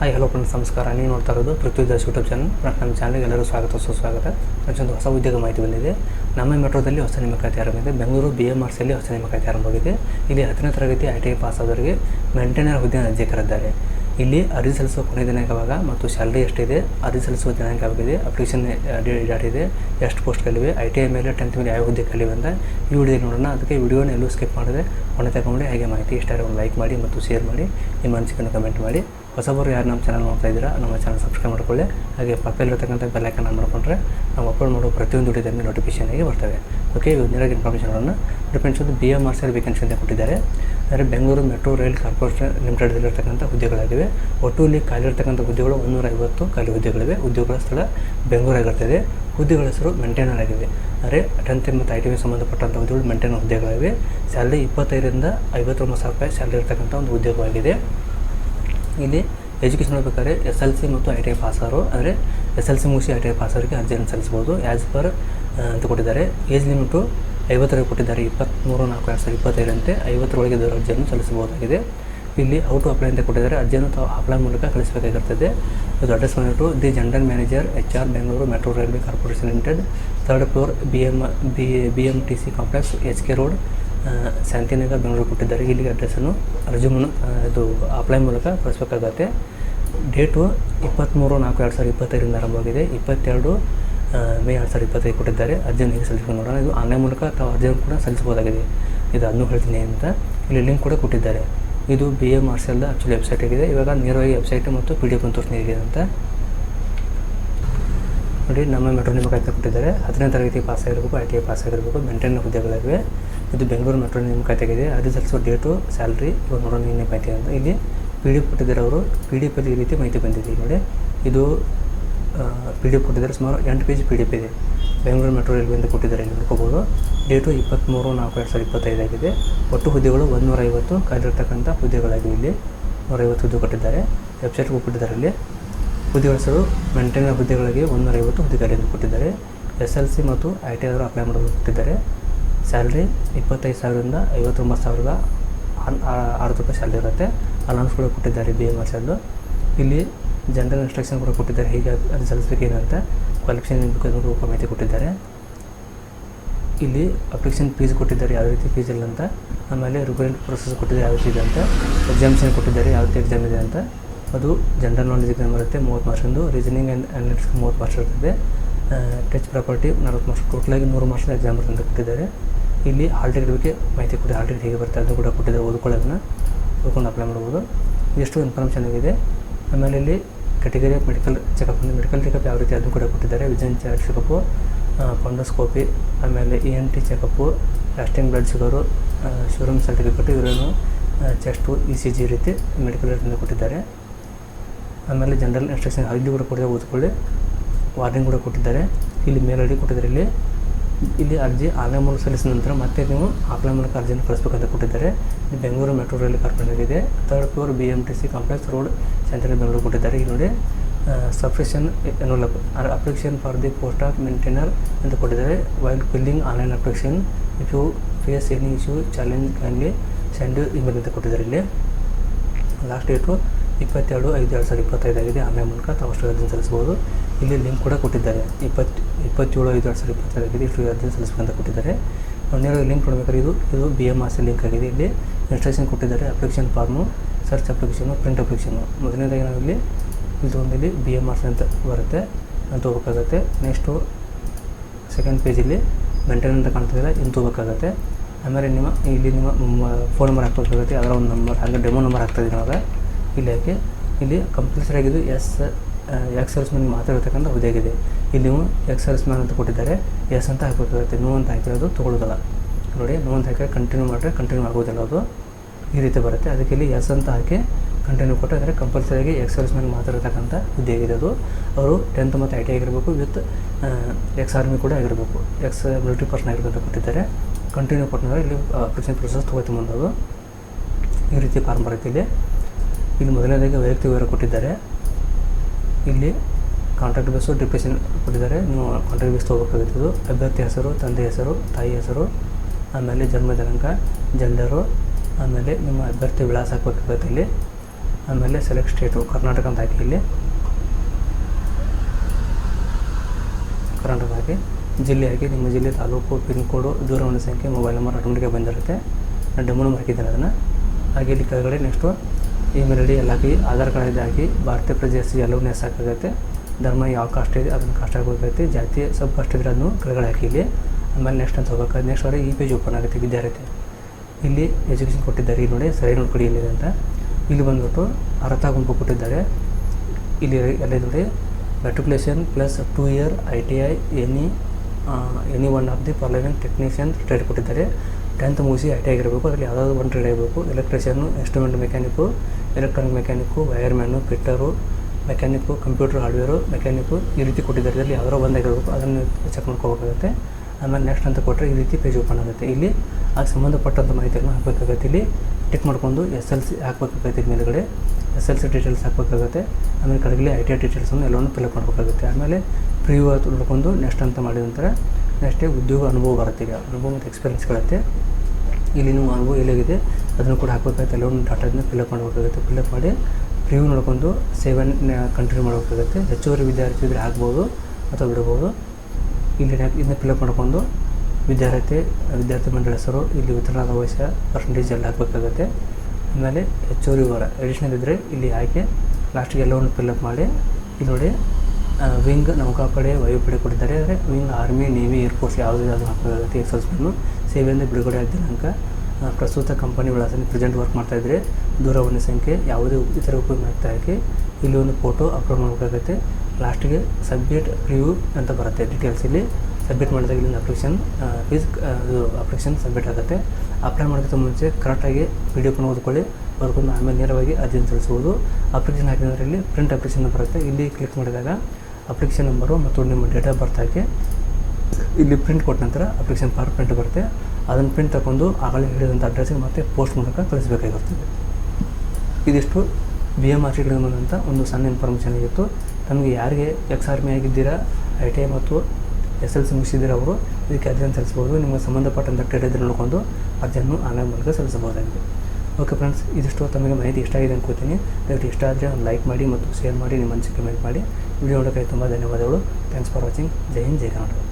Hi hello friends ನಮಸ್ಕಾರ. ನೀವು ನೋಡ್ತಾ ಇರೋದು ಪೃಥ್ವಿದಾಸ್ ಯೂಟ್ಯೂಬ್ ಚಾನಲ್ ಫ್ರೆಂಡ್ಸ್ ನಮ್ಮ ಚಾನಲ್ಗೆ ಎಲ್ಲರೂ ಸ್ವಾಗತ. ಸುಸ್ವಾಗತ. ಫ್ರೆಂಡ್ಸ್ ಒಂದು ಹೊಸ ಉದ್ಯೋಗ ಮಾಹಿತಿ ಬಂದಿದೆ. ನಮ್ಮ ಮೆಟ್ರೋದಲ್ಲಿ ಹೊಸ ನೇಮಕಾತಿ ಆರಂಭಿದೆ ಬೆಂಗಳೂರು ಬಿ ಎಂ ಆರ್ ಸಿಯಲ್ಲಿ ಹೊಸ ನೇಮಕಾತಿ ಆರಂಭವಾಗಿದೆ. ಇಲ್ಲಿ ಹತ್ತನೇ ತರಗತಿ ಐ ಟಿ ಐ ಪಾಸ್ ಆದವರಿಗೆ ಮೇಂಟೈನರ್ ಹುದ್ದೆ ಅರ್ಜಿ ಕರೆದಿದ್ದಾರೆ. ಇಲ್ಲಿ ಅರ್ಜಿ ಸಲ್ಲಿಸುವ ಕೊನೆಯ ದಿನಾಂಕವಾಗ ಮತ್ತು ಸ್ಯಾಲ್ರಿ ಎಷ್ಟಿದೆ, ಅರ್ಜಿ ಸಲ್ಲಿಸುವ ದಿನಾಂಕ ಯಾವಾಗಿದೆ, ಅಪ್ಲಿಕೇಶನ್ ಡೇಟ್ ಇದೆ, ಎಷ್ಟು ಪೋಸ್ಟ್ಗಳಿವೆ ಐ ಟಿ ಐ ಮೇಲೆ ಟೆಂತ್ ಮೇಲೆ ಯಾವ ಹುದ್ದೆ ಕಲಿವೆ ಅಂತ ಈ ವಿಡಿಯೋ ನೋಡೋಣ. ಅದಕ್ಕೆ ವಿಡಿಯೋನ ಎಲ್ಲೂ ಸ್ಕಿಪ್ ಮಾಡಿದೆ ಕೊನೆ ತಗೊಂಡು ಹಾಗೆ ಮಾಹಿತಿ ಇಷ್ಟ ಒಂದು ಲೈಕ್ ಮಾಡಿ ಮತ್ತು ಶೇರ್ ಮಾಡಿ, ನಿಮ್ಮ ಅನಿಸಿಕೆಯನ್ನು ಕಮೆಂಟ್ ಮಾಡಿ. ಹೊಸಬರು ಯಾರು ನಮ್ಮ ಚಾನಲ್ ನೋಡ್ತಾ ಇದ್ದೀರಾ, ನಮ್ಮ ಚಾನಲ್ ಸಬ್ಸ್ಕ್ರೈಬ್ ಮಾಡ್ಕೊಳ್ಳಿ. ಹಾಗೆ ಪಕ್ಕದಲ್ಲಿರ್ತಕ್ಕಂಥ ಬೆಲ್ಲೈಕನ್ ಆನ್ ಮಾಡ್ಕೊಂಡ್ರೆ ನಾವು ಅಪ್ಲೋಡ್ ಮಾಡುವ ಪ್ರತಿಯೊಂದು ವಿಡಿಯೋದಲ್ಲಿ ನೋಟಿಫಿಕೇಶನ್ ಆಗಿ ಬರ್ತವೆ. ಓಕೆ ಇವಾಗ ನೇರಾಗಿ ಇನ್ಫಾರ್ಮೇಷನ್ಗಳನ್ನು ಡಿಪೆಂಡ್ಸ್ ಒಂದು B M R C vacancy ಅಂತ ಕೊಟ್ಟಿದ್ದಾರೆ. ಅಂದರೆ ಬೆಂಗಳೂರು ಮೆಟ್ರೋ ರೈಲ್ ಕಾರ್ಪೊರೇಷನ್ ಲಿಮಿಟೆಡ್ದಲ್ಲಿರ್ತಕ್ಕಂಥ ಹುದ್ದೆಗಳಾಗಿವೆ ಒಟ್ಟು ಇಲ್ಲಿ ಖಾಲಿ ಇರ್ತಕ್ಕಂಥ ಹುದ್ದೆಗಳು ಒಂದೂರ ಐವತ್ತು ಖಾಲಿ ಹುದ್ದೆಗಳಿವೆ ಉದ್ಯೋಗಗಳ ಸ್ಥಳ ಬೆಂಗಳೂರಾಗಿರ್ತದೆ. ಹುದ್ದೆಗಳ ಹೆಸರು ಮೇಂಟೈನರ್ ಆಗಿದೆ ಅಂದರೆ ಟೆಂತ್ ಮತ್ತು ಐ ಟಿ ಸಂಬಂಧಪಟ್ಟಂಥ ಹುದ್ದೆಗಳು ಮೇಂಟೈನರ್ ಹುದ್ದೆಗಳಿವೆ ಸ್ಯಾಲ್ರಿ ಇಪ್ಪತ್ತೈದರಿಂದ ಐವತ್ತೊಂಬತ್ತು ಸಾವಿರ ರೂಪಾಯಿ ಸ್ಯಾಲ್ರಿ ಇರ್ತಕ್ಕಂಥ ಒಂದು ಉದ್ಯೋಗವಾಗಿದೆ. ಇಲ್ಲಿ ಎಜುಕೇಷನ್ ಬೇಕಾದ್ರೆ ಎಸ್ ಎಲ್ ಸಿ ಮತ್ತು ಐ ಟಿ ಐ ಪಾಸಾರು ಅಂದರೆ ಎಸ್ ಎಲ್ ಸಿ ಮುಗಿಸಿ ಐ ಟಿ ಐ ಪಾಸರಿಗೆ ಅರ್ಜಿಯನ್ನು ಸಲ್ಲಿಸ್ಬೋದು ಆ್ಯಸ್ ಪರ್ ಅಂತ ಕೊಟ್ಟಿದ್ದಾರೆ. ಏಜ್ ಲಿಮಿಟು ಐವತ್ತರವರೆಗೆ ಕೊಟ್ಟಿದ್ದಾರೆ ಇಪ್ಪತ್ತ್ಮೂರು, ನಾಲ್ಕು, ಎರಡು ಸಾವಿರದ ಇಪ್ಪತ್ತೈದರಂತೆ ಐವತ್ತರೊಳಗೆ ಇದ್ದವರು ಅರ್ಜಿಯನ್ನು ಸಲ್ಲಿಸಬಹುದಾಗಿದೆ. ಇಲ್ಲಿ ಔಟ್ ಟು ಅಪ್ಲೈ ಅಂತ ಕೊಟ್ಟಿದ್ದಾರೆ, ಅರ್ಜಿಯನ್ನು ತಾವು ಅಪ್ಲೈ ಮೂಲಕ ಕಳಿಸಬೇಕಾಗಿರ್ತದೆ. ಅದು ಅಡ್ರೆಸ್ ಬಂದ್ಬಿಟ್ಟು the general manager H R Bengaluru metro railway corporation limited third floor B M B B M T C complex H K road Shantinagar Bengaluru ಕೊಟ್ಟಿದ್ದಾರೆ. ಇಲ್ಲಿಗೆ ಅಡ್ರೆಸ್ಸನ್ನು ರೆಸ್ಯೂಮನ್ನು ಇದು ಅಪ್ಲೈ ಮೂಲಕ ಕಳಿಸ್ಬೇಕಾಗತ್ತೆ. ಡೇಟು ಇಪ್ಪತ್ತ್ಮೂರು, ನಾಲ್ಕು, ಎರಡು ಸಾವಿರದ ಇಪ್ಪತ್ತೈದರಿಂದ ಆರಂಭವಾಗಿದೆ. ಇಪ್ಪತ್ತೆರಡು ಮೇ ಎರಡು ಸಾವಿರದ ಇಪ್ಪತ್ತೈದು ಕೊಟ್ಟಿದ್ದಾರೆ. ಅರ್ಜಿಯನ್ನು ಹೇಗೆ ಸಲ್ಲಿಸಬೇಕು ನೋಡೋಣ ಇದು ಆನ್ಲೈನ್ ಮೂಲಕ ತಾವು ಅರ್ಜಿಯನ್ನು ಕೂಡ ಸಲ್ಲಿಸಬಹುದಾಗಿದೆ. ಇದು ಅದನ್ನು ಹೇಳ್ತೀನಿ ಅಂತ ಇಲ್ಲಿ ಲಿಂಕ್ ಕೂಡ ಕೊಟ್ಟಿದ್ದಾರೆ. ಇದು B M R actually website ಆಗಿದೆ. ಇವಾಗ ನೇರವಾಗಿ ವೆಬ್ಸೈಟ್ ಮತ್ತು ಪಿ ಡಿ ಎಫ್ ತೋರಿಸ್ತೀನಿ ಹೇಗಿದೆ ಅಂತ. ನೋಡಿ, ನಮ್ಮ ಮೆಟ್ರೋ ನೇಮಕಾತಿ ಕೊಟ್ಟಿದ್ದಾರೆ. ಹತ್ತನೇ ತರಗತಿ ಪಾಸ್ ಆಗಿರಬೇಕು ಐ ಟಿ ಐ ಪಾಸ್ ಆಗಿರಬೇಕು ಮೇಂಟೈನ್ ಹುದ್ದೆಗಳಿವೆ ಇದು ಬೆಂಗಳೂರು ಮೆಟ್ರೋ ನೇಮಕಾತಿ ಆಗಿದೆ ಅದು ಸಲ್ಲಿಸುವ ಡೇಟು ಸ್ಯಾಲ್ರಿ ಇವಾಗ ನೋಡೋಣ ಏನೇ ಮಾಹಿತಿ ಅಂತ. ಇಲ್ಲಿ ಪಿ ಡಿ ಎಫ್ ಕೊಟ್ಟಿದ್ದಾರೆ ಅವರು. ಪಿ ಡಿ ಎಫಲ್ಲಿ ಈ ರೀತಿ ಮಾಹಿತಿ ಬಂದಿದೆ. ನೋಡಿ, ಇದು ಪಿ ಡಿ ಎಫ್ ಕೊಟ್ಟಿದ್ದಾರೆ. ಸುಮಾರು ಎಂಟು ಪೇಜ್ ಪಿ ಡಿ ಎಫ್ ಇದೆ. ಬೆಂಗಳೂರು ಮೆಟ್ರೋ ರೈಲ್ವೆಯಿಂದ ಕೊಟ್ಟಿದ್ದಾರೆ ಇಲ್ಲಿ ನೋಡ್ಕೋಬೋದು. ಡೇಟು ಇಪ್ಪತ್ತ್ಮೂರು ನಾಲ್ಕು ಎರಡು ಸಾವಿರದ ಇಪ್ಪತ್ತೈದಾಗಿದೆ ಒಟ್ಟು ಹುದ್ದೆಗಳು ಒಂದುನೂರ ಐವತ್ತು ಕಾಲಿರ್ತಕ್ಕಂಥ ಹುದ್ದೆಗಳಾಗಿವೆ ಇಲ್ಲಿ ನೂರೈವತ್ತು ಹುದ್ದೆ ಕೊಟ್ಟಿದ್ದಾರೆ. ವೆಬ್ಸೈಟ್ಗೆ ಕೊಟ್ಟಿದ್ದಾರೆ ಇಲ್ಲಿ ಹುದ್ದೆಗಳ ಹೆಸರು ಮೇಂಟೈನರ್ ಹುದ್ದೆಗಳಿಗೆ ಒಂದೂರ ಐವತ್ತು ಹುದ್ದೆಗಳನ್ನು ಕೊಟ್ಟಿದ್ದಾರೆ. ಎಸ್ ಎಲ್ ಸಿ ಮತ್ತು ಐ ಟಿ ಆದರೂ ಅಪ್ಲೈ ಮಾಡಲು ಕೊಟ್ಟಿದ್ದಾರೆ ಸ್ಯಾಲ್ರಿ ಇಪ್ಪತ್ತೈದು ಸಾವಿರದಿಂದ ಐವತ್ತೊಂಬತ್ತು ಸಾವಿರದ ಆರ್- ರೂಪಾಯಿ ಸ್ಯಾಲ್ರಿ ಇರುತ್ತೆ. ಅಲೌನ್ಸ್ ಕೂಡ ಕೊಟ್ಟಿದ್ದಾರೆ ಬಿ ಎಂ ಆರ್ ಇಲ್ಲಿ ಜನರಲ್ ಇನ್ಸ್ಟ್ರಕ್ಷನ್ ಕೂಡ ಕೊಟ್ಟಿದ್ದಾರೆ. ಹೀಗೆ ಅದು ಸಲ್ಲಿಸಬೇಕೇನು ಅಂತ ಕಲೆಕ್ಷನ್ ರೂಪ ಮಾಹಿತಿ ಕೊಟ್ಟಿದ್ದಾರೆ. ಇಲ್ಲಿ ಅಪ್ಲಿಕೇಶನ್ ಫೀಸ್ ಕೊಟ್ಟಿದ್ದಾರೆ. ಯಾವ ರೀತಿ ಫೀಸ್ ಇಲ್ಲ ಅಂತ. ಆಮೇಲೆ ರಿಕ್ರೂಟ್ಮೆಂಟ್ ಪ್ರೊಸೆಸ್ ಕೊಟ್ಟಿದ್ದಾರೆ. ಯಾವ ರೀತಿ ಇದೆ ಅಂತ. ಎಕ್ಸಾಮಿಷನ್ ಕೊಟ್ಟಿದ್ದಾರೆ. ಯಾವ ರೀತಿ ಎಕ್ಸಾಮ್ ಇದೆ ಅಂತ. ಅದು ಜನರಲ್ ನಾಲೆಜ್ ಎಕ್ಸಾಮ್ ಬರುತ್ತೆ. ಮೂವತ್ತು ಮಾರ್ಕ್ಸಿಂದು ರೀಸನಿಂಗ್ ಆ್ಯಂಡ್ ಅನಾಲಿಟಿಕ್ಸ್ ಮೂವತ್ತು ಮಾರ್ಕ್ಸ್ ಇರ್ತದೆ. ಟಚ್ ಪ್ರಾಪರ್ಟಿ ನಲ್ವತ್ತು ಮಾರ್ಕ್ಸ್. ಟೋಟಲಾಗಿ ನೂರು ಮಾರ್ಕ್ಸ್ ಎಕ್ಸಾಮ್ ಬರುತ್ತೆ ಅಂತ ಕೊಟ್ಟಿದ್ದಾರೆ. ಇಲ್ಲಿ ಹಾಲ್ ಟಿಕೆಟ್ ಬಗ್ಗೆ ಮಾಹಿತಿ ಕೊಡಿ. ಹಾಲ್ ಟಿಕೆಟ್ ಹೇಗೆ ಬರುತ್ತೆ ಅದು ಕೂಡ ಕೊಟ್ಟಿದ್ದಾರೆ. ಓದ್ಕೊಳ್ಳೋದನ್ನ. ಓದ್ಕೊಂಡು ಅಪ್ಲೈ ಮಾಡ್ಬೋದು. ಇಷ್ಟು ಇನ್ಫಾರ್ಮೇಷನ್ ಆಗಿದೆ. ಆಮೇಲೆ ಇಲ್ಲಿ category medical checkup medical checkup ಯಾವ ರೀತಿ ಅದನ್ನು ಕೂಡ ಕೊಟ್ಟಿದ್ದಾರೆ. ವಿಜನ್ ಚೆಕಪ್ಪು ಫಂಡೋಸ್ಕೋಪಿ ಆಮೇಲೆ E N T checkup fasting blood sugar showroom certificate ಇವರೇನು ಚೆಸ್ಟು ಇ ಸಿ ಜಿ ರೀತಿ ಮೆಡಿಕಲ್ ರೇಟಿಂದ ಕೊಟ್ಟಿದ್ದಾರೆ. ಆಮೇಲೆ ಜನರಲ್ ಇನ್ಸ್ಟ್ರಕ್ಷನ್ ಅಲ್ಲಿ ಕೂಡ ಕೊಟ್ಟಿದ್ದಾರೆ ಓದ್ಕೊಳ್ಳಿ. ವಾರ್ನಿಂಗ್ ಕೂಡ ಕೊಟ್ಟಿದ್ದಾರೆ. ಇಲ್ಲಿ ಮೇಲ್ ಐ ಡಿ ಕೊಟ್ಟಿದ್ದಾರೆ ಇಲ್ಲಿ. ಇಲ್ಲಿ ಅರ್ಜಿ ಆನ್ಲೈನ್ ಮೂಲಕ ಸಲ್ಲಿಸಿದ ನಂತರ ಮತ್ತೆ ನೀವು ಆಫ್ಲೈನ್ ಮೂಲಕ ಅರ್ಜಿಯನ್ನು ಕಳಿಸ್ಬೇಕಂತ ಕೊಟ್ಟಿದ್ದಾರೆ. ಬೆಂಗಳೂರು ಮೆಟ್ರೋ ರೈಲ್ ಇದೆ. Third floor B M T C complex road central Bengaluru ಕೊಟ್ಟಿದ್ದಾರೆ. ಇಲ್ಲಿ ನೋಡಿ subscription enrol application for the post of maintainer ಅಂತ ಕೊಟ್ಟಿದ್ದಾರೆ. While filling online application if you face any issue challenge kindly send email ಅಂತ ಕೊಟ್ಟಿದ್ದಾರೆ ಇಲ್ಲಿ. Last date ಇಪ್ಪತ್ತೆರಡು ಐದು ಎರಡು ಸಾವಿರದ ಇಪ್ಪತ್ತೈದಾಗಿದೆ ಆನ್ಲೈನ್ ಮೂಲಕ ತಾವು ಅಷ್ಟು ಅರ್ಜಿ ಸಲ್ಲಿಸ್ಬೋದು ಇಲ್ಲಿ ಲಿಂಕ್ ಕೂಡ ಕೊಟ್ಟಿದ್ದಾರೆ. ಇಪ್ಪತ್ತು, ಇಪ್ಪತ್ತೇಳು ಐದು ಎರಡು ಸಾವಿರದ ಇಪ್ಪತ್ತೈದಾಗಿದೆ ಇಷ್ಟು ಅರ್ಜಿ ಸಲ್ಲಿಸ್ಬೇಕಂತ ಕೊಟ್ಟಿದ್ದಾರೆ. ನೇರವಾಗಿ ಲಿಂಕ್ ನೋಡ್ಬೇಕಾದ್ರೆ ಇದು ಇದು B M R C link ಆಗಿದೆ. ಇಲ್ಲಿ ಇನ್ಸ್ಟ್ರಕ್ಷನ್ ಕೊಟ್ಟಿದ್ದಾರೆ. Application form search application print application ಮೊದಲನೇದಾಗಿ ನಾವು ಇಲ್ಲಿ ಇದು ಇಲ್ಲಿ ಬಿ ಎಂ ಆರ್ ಸಿ ಅಂತ ಬರುತ್ತೆ. ಅಂತ ಹೋಗ್ಬೇಕಾಗತ್ತೆ ನೆಕ್ಸ್ಟು ಸೆಕೆಂಡ್ ಪೇಜಲ್ಲಿ ಮೇಂಟೈನ್ ಅಂತ ಕಾಣ್ತಿದ್ರೆ ಇಂತ ಹೋಗ್ಬೇಕಾಗತ್ತೆ ಆಮೇಲೆ ನಿಮ್ಮ ಇಲ್ಲಿ ನಿಮ್ಮ ಫೋನ್ ನಂಬರ್ ಹಾಕ್ಬೇಕಾಗುತ್ತೆ. ಅದರ ಒಂದು ನಂಬರ್ ಹಾಗೆ ಡೆಮೋ ನಂಬರ್ ಹಾಕ್ತಾ ಇದ್ದೀನಿ ಅವಾಗ ಇಲ್ಲಿ ಯಾಕೆ? ಇಲ್ಲಿ ಕಂಪಲ್ಸರಿ ಆಗಿದ್ದು ಎಸ್ ಎಕ್ಸ್ ಸರ್ವಿಸ್ ಮ್ಯಾನ್ ಮಾತ್ರ ಇರತಕ್ಕಂಥ ಹುದ್ದೆಯಾಗಿದೆ ಇಲ್ಲಿ ನೀವು ಎಕ್ಸ್ ಮ್ಯಾನ್ ಅಂತ ಕೊಟ್ಟಿದ್ದಾರೆ. ಎಸ್ ಅಂತ ಹಾಕಬೇಕಾಗುತ್ತೆ. ನೋ ಅಂತ ಹಾಕಿರೋದು ತೊಗೊಳ್ಳೋದಲ್ಲ. ನೋಡಿ ನೋ ಅಂತ ಹಾಕಿದ್ರೆ ಕಂಟಿನ್ಯೂ ಮಾಡಿದ್ರೆ ಕಂಟಿನ್ಯೂ ಆಗೋದಿಲ್ಲ ಅದು. ಈ ರೀತಿ ಬರುತ್ತೆ. ಅದಕ್ಕೆ ಇಲ್ಲಿ ಎಸ್ ಅಂತ ಹಾಕಿ ಕಂಟಿನ್ಯೂ ಕೊಟ್ಟು, ಅಂದರೆ ಕಂಪಲ್ಸರಿಯಾಗಿ ಎಕ್ಸ್ ಮೇಲೆ ಮಾತ್ರ ಹುದ್ದೆ ಆಗಿದೆ ಅದು. ಅವರು ಟೆಂತ್ ಮತ್ತು ಐ ಟಿ ಆಗಿರಬೇಕು ವಿತ್ ಎಕ್ಸ್ ಆರ್ಮಿ ಕೂಡ ಆಗಿರಬೇಕು. ಎಕ್ಸ್ ಮಿಲಿಟ್ರಿ ಪರ್ಸನ್ ಆಗಿರಬೇಕು ಕೊಟ್ಟಿದ್ದಾರೆ. ಕಂಟಿನ್ಯೂ ಕೊಟ್ಟಿದ್ದಾರೆ ಇಲ್ಲಿ ಅಪ್ಲಿಕೇಶನ್ ಪ್ರೊಸೆಸ್ ತೊಗೊಳ್ತು ಬಂದವರು ಈ ರೀತಿ ಫಾರ್ಮ್ ಬರುತ್ತೆ ಇಲ್ಲಿ. ಇಲ್ಲಿ ಮೊದಲನೇದಾಗಿ ವೈಯಕ್ತಿಕ ವಿವರ ಕೊಟ್ಟಿದ್ದಾರೆ. ಇಲ್ಲಿ ಕಾಂಟ್ರಾಕ್ಟ್ ಬೇಸು ಡಿಪ್ರೆಷನ್ ಕೊಟ್ಟಿದ್ದಾರೆ. ನೀವು ಕಾಂಟ್ರಾಕ್ಟ್ ಬೇಸ್ ತೊಗೋಬೇಕಾಗಿತ್ತು ಅಭ್ಯರ್ಥಿ ಹೆಸರು, ತಂದೆ ಹೆಸರು, ತಾಯಿ ಹೆಸರು, ಆಮೇಲೆ ಜನ್ಮ ದಿನಾಂಕ ಜೆಂಡರು ಆಮೇಲೆ ನಿಮ್ಮ ಅಭ್ಯರ್ಥಿ ವಿಳಾಸ ಹಾಕಬೇಕಾಗುತ್ತೆ ಇಲ್ಲಿ ಆಮೇಲೆ ಸೆಲೆಕ್ಟ್ ಸ್ಟೇಟು ಕರ್ನಾಟಕ ಅಂತ ಹಾಕಿ ಇಲ್ಲಿ ಕರ್ನಾಟಕ ಹಾಕಿ ಜಿಲ್ಲೆ ಹಾಕಿ ನಿಮ್ಮ ಜಿಲ್ಲೆ ತಾಲೂಕು ಪಿನ್ ಕೋಡು ದೂರವಾಣಿ ಸಂಖ್ಯೆ ಮೊಬೈಲ್ ನಂಬರ್ ಆಟೋಮೆಟಿಕಾಗಿ ಬಂದಿರುತ್ತೆ. ನಾನು ಡೆಮೋ ಹಾಕಿದ್ದೇನೆ ಅದನ್ನು. ಹಾಗೆ ಇಲ್ಲಿ ಕೆಳಗಡೆ ನೆಕ್ಸ್ಟು ಇಮೇಲ್ ಐ ಡಿ ಎಲ್ಲ ಹಾಕಿ, ಆಧಾರ್ ಕಾರ್ಡ್ ಇದು ಹಾಕಿ, ಭಾರತೀಯ ಪ್ರಜೆ ಎಸ್ ಎಲ್ಲವೂ ಎಸ್ ಹಾಕಾಗತ್ತೆ ಧರ್ಮ, ಯಾವ ಕಾಸ್ಟ್ ಇದೆ, ಅದನ್ನು ಕಾಸ್ಟ್ ಆಗಬೇಕಾಗುತ್ತೆ ಜಾತಿ ಸಬ್ ಕಾಸ್ಟ್ ಇದ್ರೆ ಅದನ್ನು ಕೆಳಗಡೆ ಹಾಕಿ ಇಲ್ಲಿ. ಆಮೇಲೆ ನೆಕ್ಸ್ಟ್ ಅಂತ ಹೋಗ್ಬೇಕು ನೆಕ್ಸ್ಟ್ ಅವರೇ ಈ ಪೇಜ್ ಓಪನ್ ಆಗುತ್ತೆ, ವಿದ್ಯಾರ್ಥಿ. ಇಲ್ಲಿ ಎಜುಕೇಷನ್ ಕೊಟ್ಟಿದ್ದಾರೆ. ಇಲ್ಲಿ ನೋಡಿ ಸರಿ ನೋಡ್ಕೊಡಿ ಎಲ್ಲಿದೆ ಅಂತ. ಇಲ್ಲಿ ಬಂದ್ಬಿಟ್ಟು ಅರ್ಥ ಗುಂಪು ಕೊಟ್ಟಿದ್ದಾರೆ. ಇಲ್ಲಿ ಎಲ್ಲ ನೋಡಿ matriculation plus two year I T I any any one of the parliament technician trade ಕೊಟ್ಟಿದ್ದಾರೆ. ಟೆಂತ್ ಮುಗಿಸಿ ಐ ಟಿ ಆಗಿರಬೇಕು. ಅದರಲ್ಲಿ ಯಾವುದಾದ್ರು ಒಂದು ಟ್ರೇಡ್ ಆಗಬೇಕು electrician instrument mechanic electronic mechanic wireman fitter mechanic computer hardware mechanic ಈ ರೀತಿ ಕೊಟ್ಟಿದ್ದಾರೆ. ಇದರಲ್ಲಿ ಯಾವ್ದಾರು ಒಂದಾಗಿರಬೇಕು ಅದನ್ನು ಚೆಕ್ ಮಾಡ್ಕೋಬೇಕಾಗುತ್ತೆ. ಆಮೇಲೆ ನೆಕ್ಸ್ಟ್ ಅಂತ ಕೊಟ್ಟರೆ ಈ ರೀತಿ ಪೇಜ್ ಓಪನ್ ಆಗುತ್ತೆ. ಇಲ್ಲಿ ಅದಕ್ಕೆ ಸಂಬಂಧಪಟ್ಟಂಥ ಮಾಹಿತಿಯನ್ನು ಹಾಕಬೇಕಾಗತ್ತೆ. ಇಲ್ಲಿ ಟಿಕ್ ಮಾಡ್ಕೊಂಡು ಎಸ್ ಎಲ್ ಸಿ ಹಾಕ್ಬೇಕಾಗತ್ತೆ ಮೇಲುಗಡೆ. ಎಸ್ ಎಲ್ ಸಿ ಡೀಟೇಲ್ಸ್ ಹಾಕಬೇಕಾಗುತ್ತೆ. ಆಮೇಲೆ ಕಡೆಗೆ ಐ ಟಿ ಐ ಡೀಟೇಲ್ಸನ್ನು ಎಲ್ಲವನ್ನು ಫಿಲಪ್ ಮಾಡಬೇಕಾಗುತ್ತೆ. ಆಮೇಲೆ ಪ್ರಿವ್ಯೂ ಅಂತ ನೋಡ್ಕೊಂಡು ನೆಕ್ಸ್ಟ್ ಅಂತ ಮಾಡಿದ ನಂತರ ನೆಕ್ಸ್ಟೇ ಉದ್ಯೋಗ ಅನುಭವ ಬರುತ್ತೆ ಈಗ. ಅನುಭವ ಮತ್ತು ಎಕ್ಸ್ಪೀರಿಯನ್ಸ್ ಬರುತ್ತೆ. ಇಲ್ಲಿ ನೀವು ಅನುಭವ ಎಲ್ಲಿಗಿದೆ ಅದನ್ನು ಕೂಡ ಹಾಕಬೇಕಾಗುತ್ತೆ. ಎಲ್ಲವನ್ನು ಡಾಟಾದಿಂದ ಫಿಲಪ್ ಮಾಡಬೇಕಾಗುತ್ತೆ. ಫಿಲಪ್ ಮಾಡಿ ಪ್ರಿವ್ಯೂ ನೋಡ್ಕೊಂಡು ಸೇವನ್ ಕಂಟಿನ್ಯೂ ಮಾಡಬೇಕಾಗುತ್ತೆ. ಹೆಚ್ಚುವರಿ ವಿದ್ಯಾರ್ಥಿ ಇದ್ರೆ ಆಗ್ಬೋದು ಅಥವಾ ಬಿಡ್ಬೋದು. ಇಲ್ಲಿ ಇದನ್ನ ಫಿಲಪ್ ಮಾಡಿಕೊಂಡು ವಿದ್ಯಾರ್ಥಿ ವಿದ್ಯಾರ್ಥಿ ಮಂಡಳ ಹೆಸರು, ಇಲ್ಲಿ ವಿತರಣಾ ವಯಸ್ಸ ಪರ್ಸೆಂಟೇಜ್ ಎಲ್ಲ ಹಾಕಬೇಕಾಗುತ್ತೆ. ಆಮೇಲೆ ಹೆಚ್ಚುವರಿ ವಿವರ ಎಡಿಷನಲ್ ಇದ್ದರೆ ಇಲ್ಲಿ ಹಾಕಿ ಲಾಸ್ಟಿಗೆ ಎಲ್ಲವನ್ನು ಫಿಲಪ್ ಮಾಡಿ, ಇಲ್ಲಿ ನೋಡಿ ವಿಂಗ್ ನೌಕಾಪಡೆ ವಾಯುಪಡೆ ಕೊಟ್ಟಿದ್ದಾರೆ. ಅಂದರೆ ವಿಂಗ್ ಆರ್ಮಿ ನೇವಿ ಏರ್ಫೋರ್ಸ್ ಯಾವುದೇ ಅದು ಹಾಕಬೇಕಾಗುತ್ತೆ ಎಕ್ಸಲ್ಸ್ಮೆನ್ನು ಸೇವೆಯಿಂದ ಬಿಡುಗಡೆ ಆದ ದಿನಾಂಕ ಪ್ರಸ್ತುತ ಕಂಪನಿ ವಿಳಾಸನ ಪ್ರೆಸೆಂಟ್ ವರ್ಕ್ ಮಾಡ್ತಾ ಇದ್ದರೆ ದೂರವಾಣಿ ಸಂಖ್ಯೆ, ಯಾವುದೇ ಇತರ ಉಪಯೋಗ ಹಾಕಿ ಇಲ್ಲಿ ಒಂದು ಫೋಟೋ ಅಪ್ಲೋಡ್ ಮಾಡಬೇಕಾಗುತ್ತೆ. ಲಾಸ್ಟಿಗೆ ಸಬ್ಮಿಟ್ ರಿವ್ಯೂ ಅಂತ ಬರುತ್ತೆ ಡೀಟೇಲ್ಸ್ ಇಲ್ಲಿ. ಸಬ್ಮಿಟ್ ಮಾಡಿದಾಗ ಇಲ್ಲಿಂದ ಅಪ್ಲಿಕೇಶನ್ ಫೀಸ್ ಇದು ಅಪ್ಲಿಕೇಶನ್ ಸಬ್ಮಿಟ್ ಆಗುತ್ತೆ. ಅಪ್ಲೈ ಮಾಡೋದಕ್ಕೆ ಮುಂಚೆ ಕರೆಕ್ಟಾಗಿ ವಿಡಿಯೋ ಡಿ ಓದ್ಕೊಳ್ಳಿ. ಬರ್ಕೊಂಡು ಆಮೇಲೆ ನೇರವಾಗಿ ಅರ್ಜಿನ ತಿಳಿಸ್ಬೋದು ಅಪ್ಲಿಕೇಶನ್ ಹಾಕಿದ್ರೆ ಇಲ್ಲಿ ಪ್ರಿಂಟ್ ಅಪ್ಲಿಕೇಶನ್ ಬರುತ್ತೆ. ಇಲ್ಲಿ ಕ್ಲಿಕ್ ಮಾಡಿದಾಗ ಅಪ್ಲಿಕೇಶನ್ ನಂಬರು ಮತ್ತು ನಿಮ್ಮ ಡೇಟ್ ಆಫ್ ಬರ್ತ್ ಹಾಕಿ. ಇಲ್ಲಿ ಪ್ರಿಂಟ್ ಕೊಟ್ಟ ನಂತರ ಅಪ್ಲಿಕೇಶನ್ ಪಾರ್ ಪ್ರಿಂಟ್ ಬರುತ್ತೆ. ಅದನ್ನು ಪ್ರಿಂಟ್ ತಗೊಂಡು ಆಗಲೇ ಹೇಳಿದಂಥ ಅಡ್ರೆಸ್ಸಿಗೆ ಮತ್ತೆ ಪೋಸ್ಟ್ ಮೂಲಕ ಕಳಿಸಬೇಕಾಗಿರ್ತದೆ ಇದಿಷ್ಟು ಬಿ ಎಂ ಆರ್ ಸಿ ಕಡೆಯಿಂದ ಬಂದಂಥ ಒಂದು ಸಣ್ಣ ಇನ್ಫಾರ್ಮೇಷನ್ ಆಗಿತ್ತು. ತಮಗೆ ಯಾರಿಗೆ ಎಕ್ಸ್ ಆರ್ಮಿ ಆಗಿದ್ದೀರಾ ಐ ಟಿ ಐ ಮತ್ತು ಎಸ್ ಎಲ್ ಸಿ ಮುಗಿಸಿದ್ದೀರ ಅವರು, ಇದಕ್ಕೆ ಅರ್ಜಿಯನ್ನು ಸಲ್ಲಿಸ್ಬೋದು ನಿಮಗೆ ಸಂಬಂಧಪಟ್ಟಂಥ ಇದ್ರೆ ನೋಡಿಕೊಂಡು ಅರ್ಜಿಯನ್ನು ಆನ್ಲೈನ್ ಮೂಲಕ ಸಲ್ಲಿಸಬಹುದಾಗಿದೆ. ಓಕೆ ಫ್ರೆಂಡ್ಸ್ ಇದಿಷ್ಟು. ತಮಗೆ ಮಾಹಿತಿ ಇಷ್ಟ ಆಗಿದೆ ಅನ್ಕೋತೀನಿ. ದಯವಿಟ್ಟು ಇಷ್ಟ ಆದರೆ ಲೈಕ್ ಮಾಡಿ ಮತ್ತು ಶೇರ್ ಮಾಡಿ, ನಿಮ್ಮ ಅನಿಸಿಕೆ ಕಮೆಂಟ್ ಮಾಡಿ. ವಿಡಿಯೋ ನೋಡೋಕ್ಕೆ ತುಂಬ ಧನ್ಯವಾದಗಳು. ಥ್ಯಾಂಕ್ಸ್ ಫಾರ್ ವಾಚಿಂಗ್ ಜೈ ಹಿಂದ್, ಜೈ ಕರ್ನಾಟಕ.